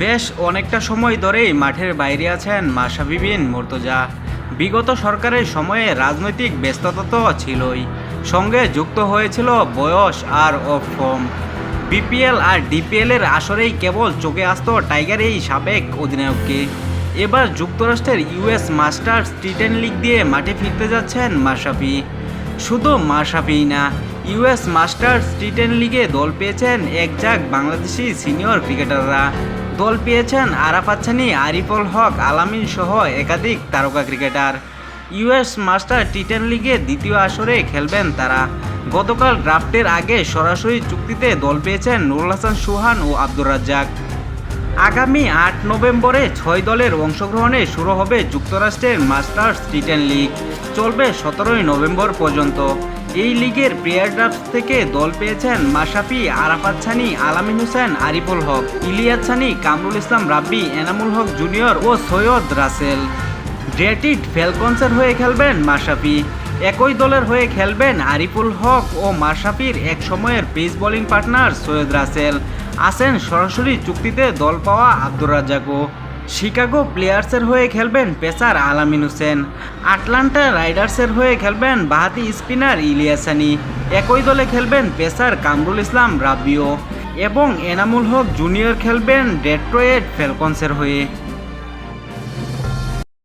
বেশ অনেকটা সময় ধরেই মাঠের বাইরে আছেন মাশাফি বিন মুর্তজা। বিগত সরকারের সময়ে রাজনৈতিক ব্যস্ততা তো ছিলই, সঙ্গে যুক্ত হয়েছিল বয়স আর অফ ফর্ম বিপিএল আর ডিপিএল এর আসরেই কেবল চোখে আসত টাইগার এই সাবেক অধিনায়ককে। এবার যুক্তরাষ্ট্রের US Masters T ten league দিয়ে মাঠে ফিরতে যাচ্ছেন মাশরাফি শুধু মাশরাফিই না, ইউএস মাস্টার্স টি টেন লিগে দল পেয়েছেন এক বাংলাদেশি সিনিয়র ক্রিকেটাররা। দল পেয়েছেন আরাফাত ছানি আরিফুল হক, আলামিন সহ একাধিক তারকা cricketer. US Master T ten লিগে দ্বিতীয় আসরে খেলবেন তারা। গতকাল ড্রাফটের আগে সরাসরি চুক্তিতে দল পেয়েছেন নুরুল হাসান, সুহান ও আব্দুর রাজ্জাক। আগামী আট নভেম্বরে ছয় দলের অংশগ্রহণে শুরু হবে যুক্তরাষ্ট্রের মাস্টার্স টি টেন লিগ। চলবে সতেরোই নভেম্বর পর্যন্ত। এই লিগের প্লেয়ার ড্রাফট থেকে দল পেয়েছেন মাশাফি আরাফাত ছানি, আলামিন হোসেন, আরিফুল হক, ইলিয়াস ছানি, কামরুল ইসলাম, রাব্বি, এনামুল হক জুনিয়র ও সৈয়দ রাসেল। ড্রেটিড ফ্যালকনসের হয়ে খেলবেন মাশরাফি। একই দলের হয়ে খেলবেন আরিফুল হক ও মাশরাফির এক সময়ের pace bowling partner Syed Russel. আছেন সরাসরি চুক্তিতে দল পাওয়া আব্দুর রাজ্জাকও। শিকাগো প্লেয়ার্সের হয়ে খেলবেন পেসার আলামিন হোসেন। আটলান্টা রাইডার্সের হয়ে খেলবেন বাহাতি স্পিনার ইলিয়াসানি একই দলে খেলবেন পেসার কামরুল ইসলাম রাবিও। এবং এনামুল হক জুনিয়র খেলবেন ডেট্রয়েড ফ্যালকনসের হয়ে।